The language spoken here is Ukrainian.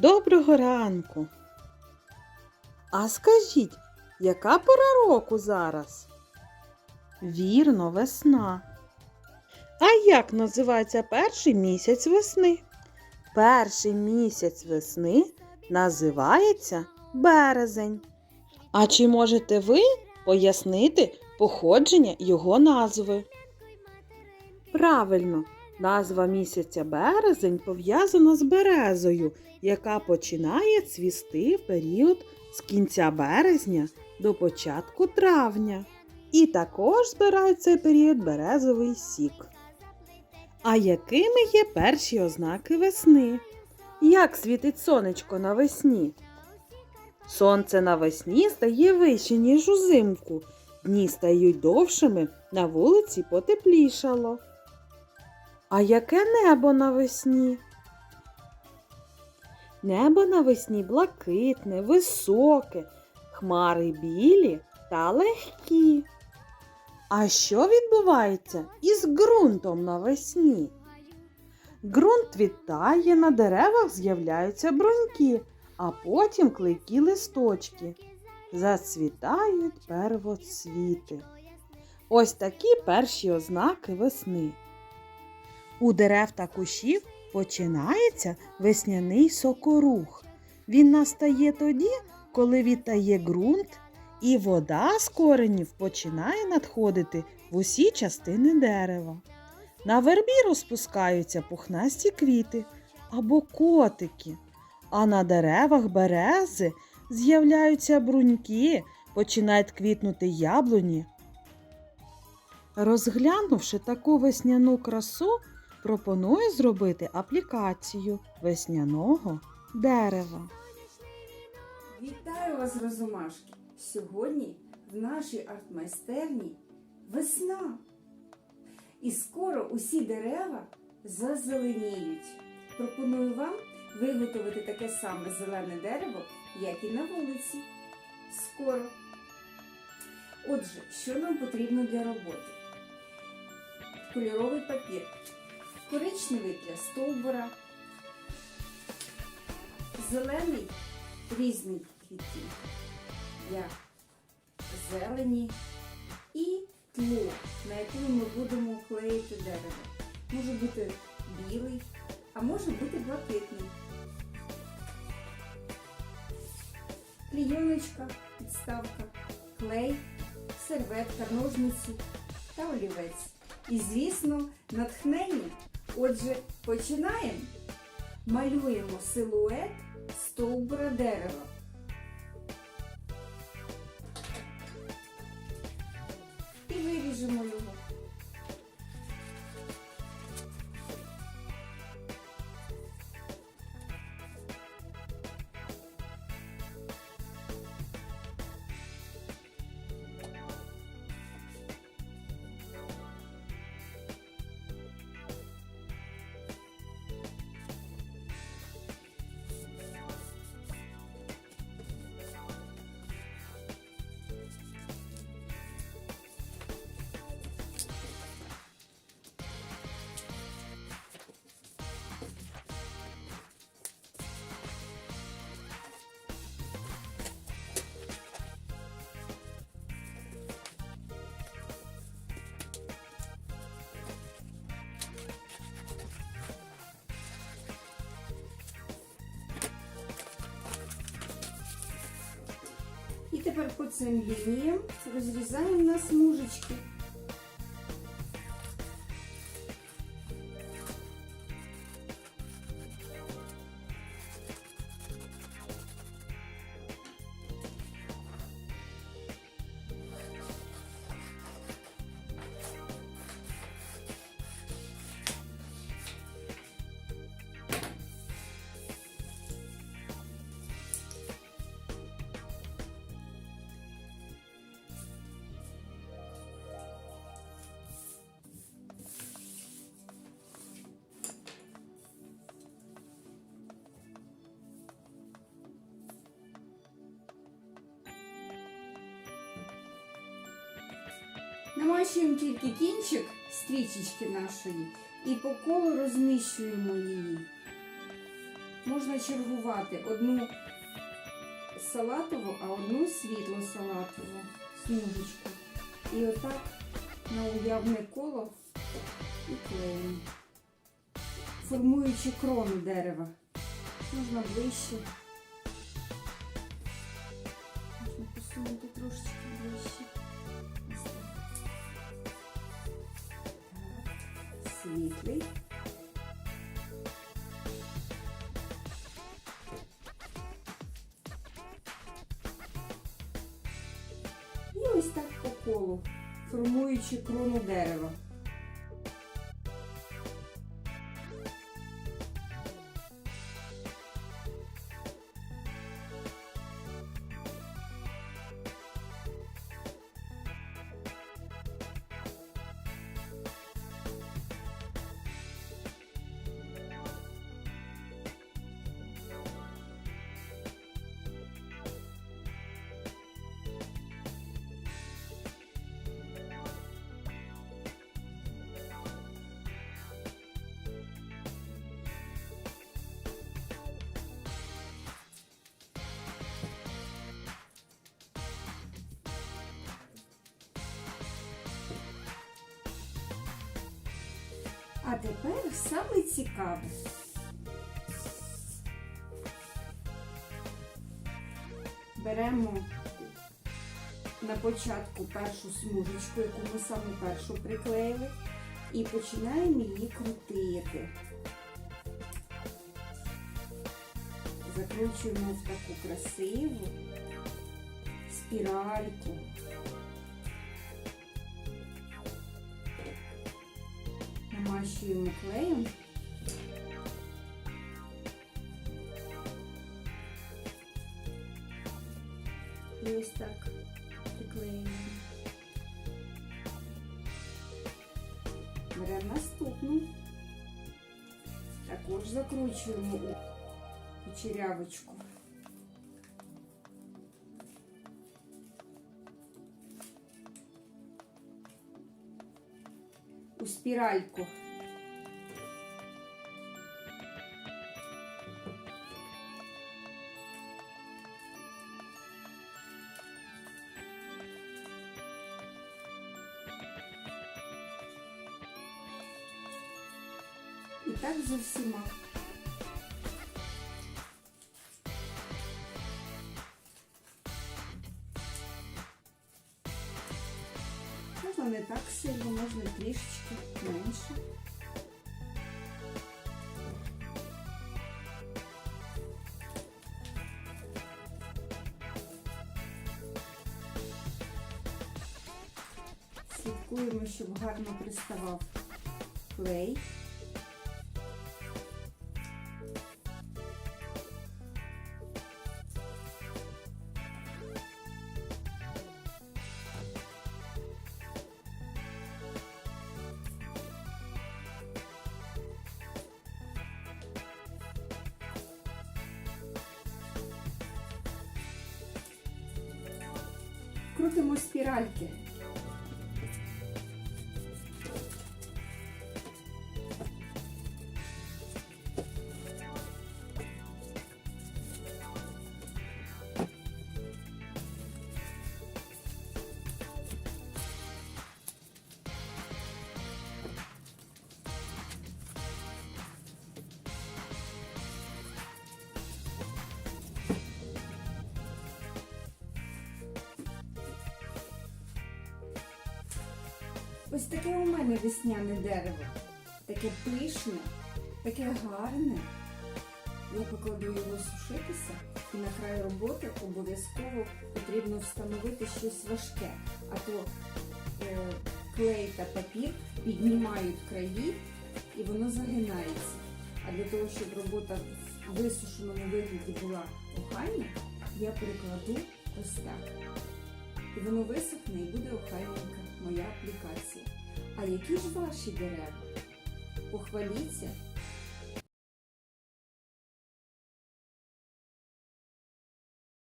Доброго ранку. А скажіть, яка пора року зараз? Вірно, весна. А як називається перший місяць весни? Перший місяць весни називається березень. А чи можете ви пояснити походження його назви? Правильно, назва місяця березень пов'язана з березою, яка починає цвісти в період з кінця березня до початку травня. І також збирають цей період березовий сік. А якими є перші ознаки весни? Як світить сонечко навесні? Сонце навесні стає вище, ніж узимку. Дні стають довшими, на вулиці потеплішало. А яке небо навесні? Небо навесні блакитне, високе, хмари білі та легкі. А що відбувається із ґрунтом навесні? Ґрунт відтає, на деревах з'являються бруньки, а потім клейкі листочки. Зацвітають первоцвіти. Ось такі перші ознаки весни. У дерев та кущів починається весняний сокорух. Він настає тоді, коли відтає ґрунт, і вода з коренів починає надходити в усі частини дерева. На вербі розпускаються пухнасті квіти або котики, а на деревах берези з'являються бруньки, починають квітнути яблуні. Розглянувши таку весняну красу, пропоную зробити аплікацію весняного дерева. Вітаю вас, розумашки! Сьогодні в нашій артмайстерні весна. І скоро усі дерева зазеленіють. Пропоную вам виготовити таке саме зелене дерево, як і на вулиці. Скоро. Отже, що нам потрібно для роботи? Кольоровий папір, коричневий для стовбура, зелений різних квітів для зелені і тло, на якому ми будемо клеїти дерево. Може бути білий, а може бути блакитний. Клійоночка, підставка, клей, серветка, ножниці та олівець. І, звісно, натхнення. Отже, починаємо. Малюємо силует стовбура дерева. І виріжемо його. Тепер по цим лініям розрізаємо на смужечки. Намащуємо тільки кінчик стрічечки нашої і по колу розміщуємо її. можна чергувати одну салатову, а одну світло-салатову смужечку. І отак на уявне коло і клеїмо, формуючи крону дерева. Можна ближче. Можна посунути трошечки Світлий. І ось так по колу, формуючи крону дерева. А тепер саме цікаве. Беремо на початку першу смужечку, яку ми саме першу приклеїли, і починаємо її крутити. Закручуємо в таку красиву спіральку. Намащуємо клеєм. І ось так приклеюємо. Беремо наступну. Також закручуємо у кучерявочку. У спіральку. Так з усіма. Можна не так сильно, можна трішечки менше. Слідкуємо, щоб гарно приставав клей. Крутимо спіральки. Ось таке у мене весняне дерево. Таке пишне, таке гарне. Я покладу його сушитися і на край роботи обов'язково потрібно встановити щось важке. А то е, клей та папір піднімають краї і воно загинається. А для того, щоб робота в висушеному вигляді була охайна, я прикладу ось так. І воно висохне і буде охайненька моя аплікація. А які ж ваші дерева? Похваліться